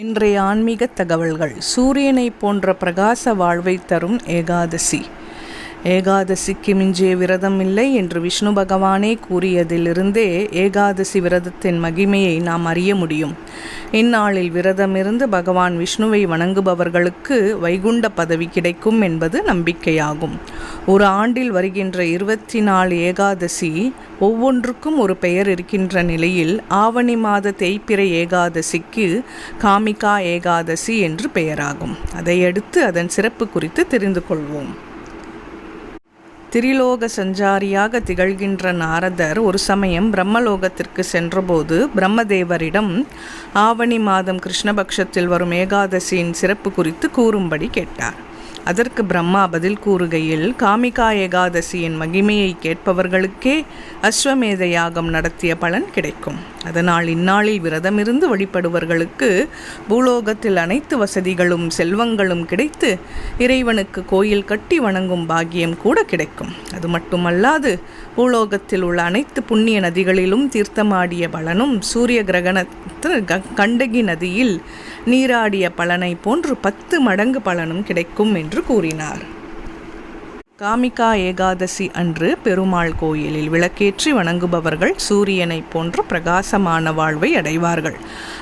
இன்றைய ஆன்மீக தகவல்கள். சூரியனை போன்ற பிரகாச வாழ்வை தரும் ஏகாதசி. ஏகாதசிக்கு மிஞ்சிய விரதம் இல்லை என்று விஷ்ணு பகவானே கூறியதிலிருந்தே ஏகாதசி விரதத்தின் மகிமையை நாம் அறிய முடியும். இந்நாளில் விரதமிருந்து பகவான் விஷ்ணுவை வணங்குபவர்களுக்கு வைகுண்ட பதவி கிடைக்கும் என்பது நம்பிக்கையாகும். ஒரு ஆண்டில் வருகின்ற இருபத்தி நாலு ஏகாதசி ஒவ்வொன்றுக்கும் ஒரு பெயர் இருக்கின்ற நிலையில் ஆவணி மாத தேய்பிறை ஏகாதசிக்கு காமிகா ஏகாதசி என்று பெயராகும். அதையடுத்து அதன் சிறப்பு குறித்து தெரிந்து கொள்வோம். திரிலோக சஞ்சாரியாக திகழ்கின்ற நாரதர் ஒரு சமயம் பிரம்மலோகத்திற்கு சென்றபோது பிரம்மதேவரிடம் ஆவணி மாதம் கிருஷ்ணபக்ஷத்தில் வரும் ஏகாதசியின் சிறப்பு குறித்து கூறும்படி கேட்டார். அதற்கு பிரம்மா பதில் கூறுகையில் காமிகா ஏகாதசியின் மகிமையை கேட்பவர்களுக்கே அஸ்வமேத யாகம் நடத்திய பலன் கிடைக்கும். அதனால் இந்நாளில் விரதமிருந்து வழிபடுவர்களுக்கு பூலோகத்தில் அனைத்து வசதிகளும் செல்வங்களும் கிடைத்து இறைவனுக்கு கோயில் கட்டி வணங்கும் பாக்கியம் கூட கிடைக்கும். அது மட்டுமல்லாது பூலோகத்தில் உள்ள அனைத்து புண்ணிய நதிகளிலும் தீர்த்தமாடிய பலனும் சூரிய கிரகணத்தில் கண்டகி நதியில் நீராடிய பலனை போன்று பத்து மடங்கு பலனும் கிடைக்கும் என்று கூறினார். காமிகா ஏகாதசி அன்று பெருமாள் கோயிலில் விளக்கேற்றி வணங்குபவர்கள் சூரியனை போன்ற பிரகாசமான வாழ்வை அடைவார்கள்.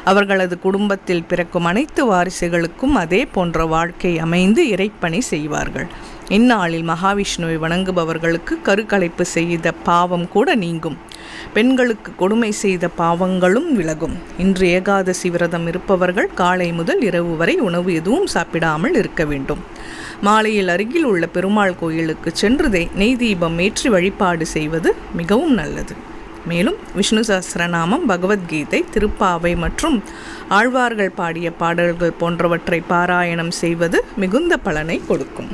அவர்களது குடும்பத்தில் பிறக்கும் அனைத்து வாரிசுகளுக்கும் அதே போன்ற வாழ்க்கை அமைந்து இறைப்பணி செய்வார்கள். இந்நாளில் மகாவிஷ்ணுவை வணங்குபவர்களுக்கு கருக்கலைப்பு செய்த பாவம் கூட நீங்கும். பெண்களுக்கு கொடுமை செய்த பாவங்களும் விலகும். இன்று ஏகாதசி விரதம் இருப்பவர்கள் காலை முதல் இரவு வரை உணவு எதுவும் சாப்பிடாமல் இருக்க வேண்டும். மாலையில் அருகில் உள்ள பெருமாள் கோயிலுக்கு சென்று நெய் தீபம் ஏற்றி வழிபாடு செய்வது மிகவும் நல்லது. மேலும் விஷ்ணு சஹசிரநாமம் பகவத்கீதை திருப்பாவை மற்றும் ஆழ்வார்கள் பாடிய பாடல்கள் போன்றவற்றை பாராயணம் செய்வது மிகுந்த பலனை கொடுக்கும்.